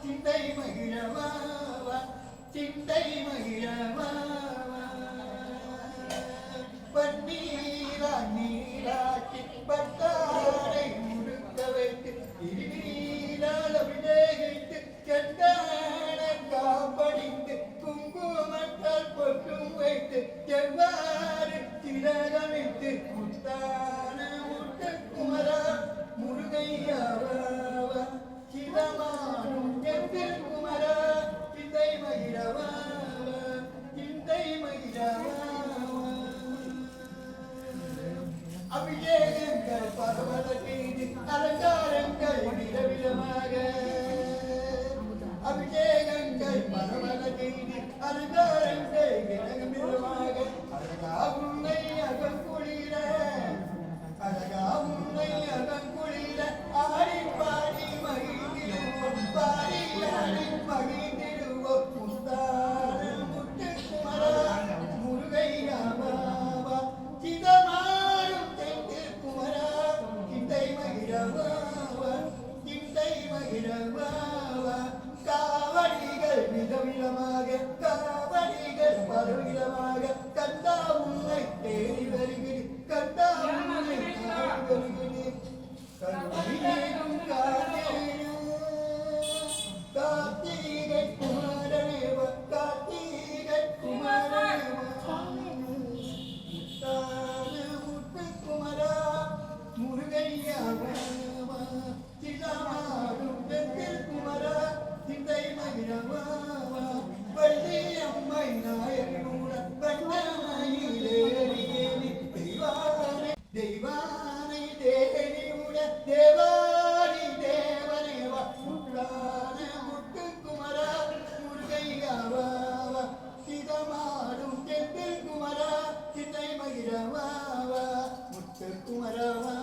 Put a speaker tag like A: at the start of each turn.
A: சிந்தை மகிழவாவா, சிந்தை மகிழவாவா, அபிஷேகங்கள் பரவத செய்து அலங்காரங்கள் விதவிதமாக. அபிஷேகங்கள் பரவத செய்து அலங்காரங்கள் விதவிதமாக. அழகா உன்னை அகங்குளிர அழகா உன்னை அகங்குளிர ஆடி பாடி மகிழ்ந்திடுவோம் பாடி ஆடி மகிழ்ந்து രവാവ മുത്തക്കുമരവാ